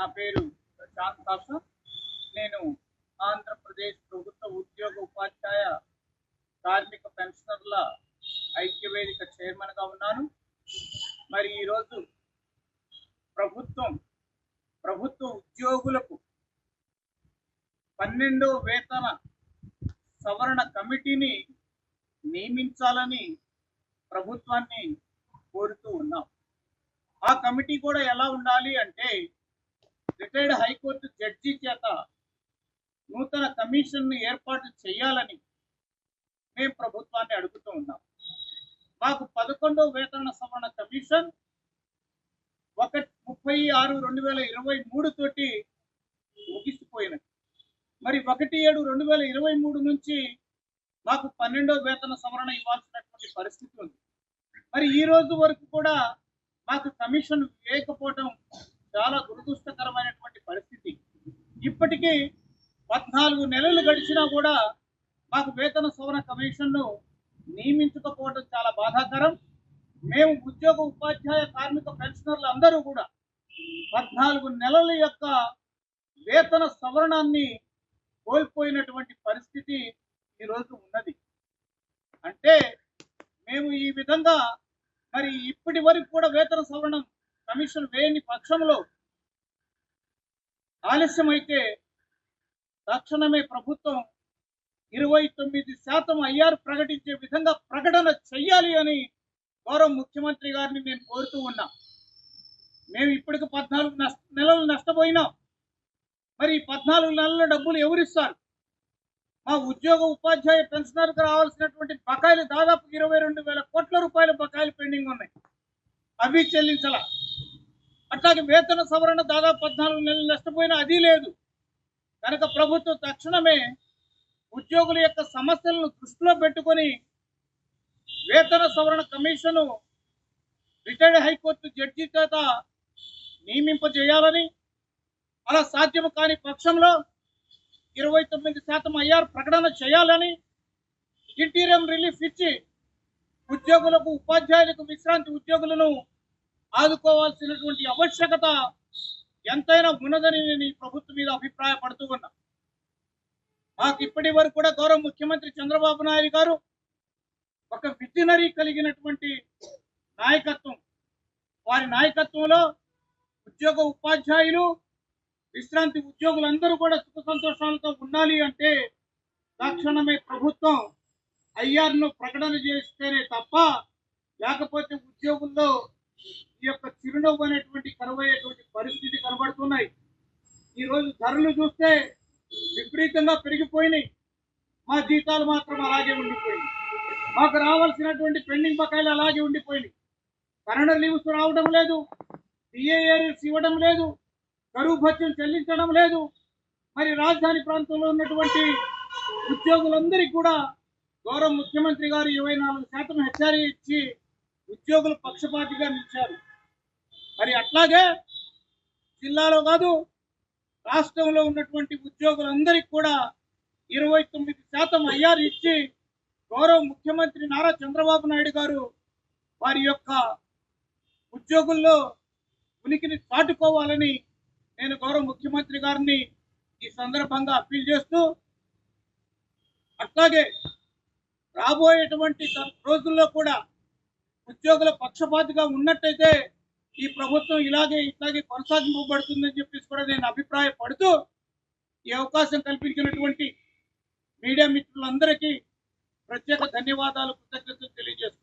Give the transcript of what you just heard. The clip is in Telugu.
నా పేరు ప్రశాంత్ దాసు. నేను ఆంధ్రప్రదేశ్ ప్రభుత్వ ఉద్యోగ ఉపాధ్యాయ కార్మిక పెన్షనర్ల ఐక్యవేదిక చైర్మన్గా ఉన్నాను. మరి ఈరోజు ప్రభుత్వం ప్రభుత్వ ఉద్యోగులకు పన్నెండో వేతన సవరణ కమిటీని నియమించాలని ప్రభుత్వాన్ని కోరుతూ ఉన్నాం. ఆ కమిటీ కూడా ఎలా ఉండాలి అంటే రిటైర్డ్ హైకోర్టు జడ్జి చేత నూతన కమిషన్ ఏర్పాటు చేయాలని మేము ప్రభుత్వాన్ని అడుగుతూ ఉన్నాం. మాకు పదకొండో వేతన సవరణ కమిషన్ ఒక ముప్పై ఆరు రెండు వేల ఇరవై మూడు తోటి ముగిసిపోయినది. మరి ఒకటి ఏడు రెండు వేల ఇరవై మూడు నుంచి మాకు పన్నెండో వేతన సవరణ ఇవ్వాల్సినటువంటి పరిస్థితి ఉంది. మరి ఈ రోజు వరకు కూడా మాకు కమిషన్ వేయకపోవడం చాలా దురదృష్టకరమైనటువంటి పరిస్థితి. ఇప్పటికీ పద్నాలుగు నెలలు గడిచినా కూడా మాకు వేతన సవరణ కమిషన్ను నియమించకపోవడం చాలా బాధాకరం. మేము ఉద్యోగ ఉపాధ్యాయ కార్మిక పెన్షనర్లు అందరూ కూడా పద్నాలుగు నెలల యొక్క వేతన సవరణాన్ని కోల్పోయినటువంటి పరిస్థితి ఈరోజు ఉన్నది. అంటే మేము ఈ విధంగా మరి ఇప్పటి వరకు కూడా వేతన సవరణం కమిషన్ వేయని పక్షంలో ఆలస్యమైతే తక్షణమే ప్రభుత్వం ఇరవై తొమ్మిది శాతం ఐఆర్ ప్రకటించే విధంగా ప్రకటన చెయ్యాలి అని గౌరవ ముఖ్యమంత్రి గారిని నేను కోరుతూ ఉన్నా. మేము ఇప్పటికి పద్నాలుగు నెలలు నష్టపోయినాం. మరి పద్నాలుగు నెలల డబ్బులు ఎవరిస్తారు? మా ఉద్యోగ ఉపాధ్యాయ పెన్షనర్కి రావాల్సినటువంటి బకాయిలు దాదాపు ఇరవై రెండు వేల కోట్ల రూపాయల బకాయిలు పెండింగ్ ఉన్నాయి. అవి చెల్లించాల. అట్లాగే వేతన సవరణ దాదాపు పద్నాలుగు నెలలు నష్టపోయినా అది లేదు. కనుక ప్రభుత్వం తక్షణమే ఉద్యోగుల యొక్క సమస్యలను దృష్టిలో పెట్టుకొని వేతన సవరణ కమిషను రిటైర్డ్ హైకోర్టు జడ్జి చేత నియమింపజేయాలని అలా సాధ్యం కాని పక్షంలో ఇరవై తొమ్మిది శాతం ఐఆర్ ప్రకటన చేయాలని ఇంటీరియం రిలీఫ్ ఇచ్చి ఉద్యోగులకు ఉపాధ్యాయులకు విశ్రాంతి ఉద్యోగులను ఆదుకోవాల్సినటువంటి ఆవశ్యకత ఎంతైనా ఉన్నదని నేను ఈ ప్రభుత్వం మీద అభిప్రాయపడుతూ ఉన్నా మాకు ఇప్పటి వరకు కూడా గౌరవ ముఖ్యమంత్రి చంద్రబాబు నాయుడు గారు ఒక విజనరీ కలిగినటువంటి నాయకత్వం వారి నాయకత్వంలో ఉద్యోగ ఉపాధ్యాయులు విశ్రాంతి ఉద్యోగులందరూ కూడా సుఖ సంతోషాలతో ఉండాలి అంటే తక్షణమే ప్రభుత్వం ఐఆర్ను ప్రకటన చేస్తేనే తప్ప లేకపోతే ఉద్యోగుల్లో ఈ యొక్క చిరునవ్వు అనేటువంటి కరువయ్యేటువంటి పరిస్థితి కనబడుతున్నాయి. ఈ రోజు ధరలు చూస్తే విపరీతంగా పెరిగిపోయినాయి. మా జీతాలు మాత్రం అలాగే ఉండిపోయినాయి. మాకు రావాల్సినటువంటి పెండింగ్ బకాయిలు అలాగే ఉండిపోయినాయి. కరెంట్ లీవ్స్ రావడం లేదు. డిఏఆర్ఎస్ ఇవ్వడం లేదు. కరువు భత్యం చెల్లించడం లేదు. మరి రాజధాని ప్రాంతంలో ఉన్నటువంటి ఉద్యోగులందరికీ కూడా గౌరవ ముఖ్యమంత్రి గారు ఇరవై నాలుగు శాతం హెచ్ఆర్ఏ ఇచ్చి ఉద్యోగులు పక్షపాతిగా నిలిచారు. మరి అట్లాగే జిల్లాలో కాదు రాష్ట్రంలో ఉన్నటువంటి ఉద్యోగులందరికీ కూడా ఇరవై తొమ్మిది శాతం ఐఆర్ ఇచ్చి గౌరవ ముఖ్యమంత్రి నారా చంద్రబాబు నాయుడు గారు వారి యొక్క ఉద్యోగుల్లో ఉనికిని చాటుకోవాలని నేను గౌరవ ముఖ్యమంత్రి గారిని ఈ సందర్భంగా అప్పీల్ చేస్తూ అట్లాగే రాబోయేటువంటి రోజుల్లో కూడా ఉద్యోగుల పక్షపాతిగా ఉన్నట్టయితే ఈ ప్రభుత్వం ఇలాగే ఇట్లాగే కొనసాగింపబడుతుందని చెప్పేసి కూడా నేను అభిప్రాయపడుతూ ఈ అవకాశం కల్పించినటువంటి మీడియా మిత్రులందరికీ ప్రత్యేక ధన్యవాదాలు కృతజ్ఞతలు తెలియజేస్తున్నాను.